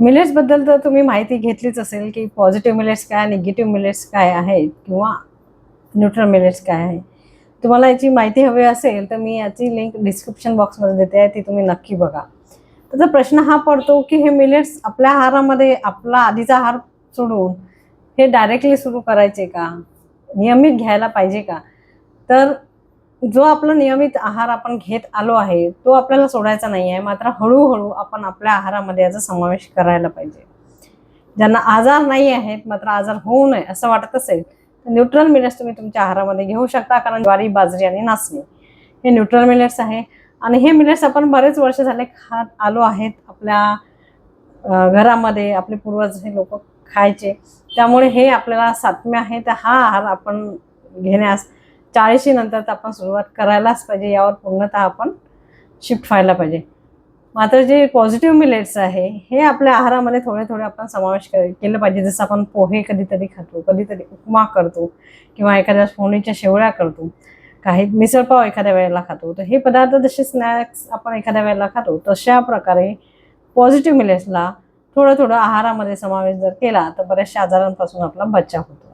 मिलेट्सबद्दल तर तुम्ही माहिती घेतलीच असेल की पॉझिटिव्ह मिलेट्स काय निगेटिव्ह मिलेट्स काय आहेत किंवा न्यूट्रल मिलेट्स काय आहे. तुम्हाला याची माहिती हवी असेल तर मी याची लिंक डिस्क्रिप्शन बॉक्समध्ये देते आहे ती तुम्ही नक्की बघा. त्याचा प्रश्न हा पडतो की हे मिलेट्स आपल्या आहारामध्ये आपला आधीचा आहार सोडून हे डायरेक्टली सुरू करायचे का? नियमित घ्यायला पाहिजे का? तर जो आपला नियमित आहार आपण घेत आलो आहे तो आपल्याला सोडायचा नाही आहे. मात्र हळूहळू आपण आपल्या आहारामध्ये याचा समावेश करायला पाहिजे. ज्यांना आजार नाही आहेत मात्र आजार होऊ नये असं वाटत असेल तर न्यूट्रल मिलेट्स तुम्ही तुमच्या आहारामध्ये घेऊ शकता. कारण ज्वारी बाजरी आणि नाचणी हे न्यूट्रल मिलेट्स आहे. आणि हे मिलेट्स आपण बरेच वर्ष झाले खात आलो आहेत आपल्या घरामध्ये. आपले पूर्वज हे लोक खायचे. त्यामुळे हे आपल्याला सातम्या आहे. तर हा आहार आपण घेण्यास चाळीशी नंतर तर आपण सुरुवात करायलाच पाहिजे यावर पूर्णतः आपण शिफ्ट व्हायला पाहिजे. मात्र जे पॉझिटिव्ह मिलेट्स आहे हे आपल्या आहारामध्ये थोडे थोडे आपण समावेश केलं पाहिजे. जसं आपण पोहे कधीतरी खातो कधीतरी उपमा करतो किंवा एखाद्या फोणीच्या शेवळ्या करतो. काही मिसळपाव एखाद्या वेळेला खातो. तर हे पदार्थ जसे स्नॅक्स आपण एखाद्या वेळेला खातो तशा प्रकारे पॉझिटिव्ह मिलेट्सला थोडं थोडं आहारामध्ये समावेश जर केला तर बऱ्याचशा आजारांपासून आपला बचाव होतो.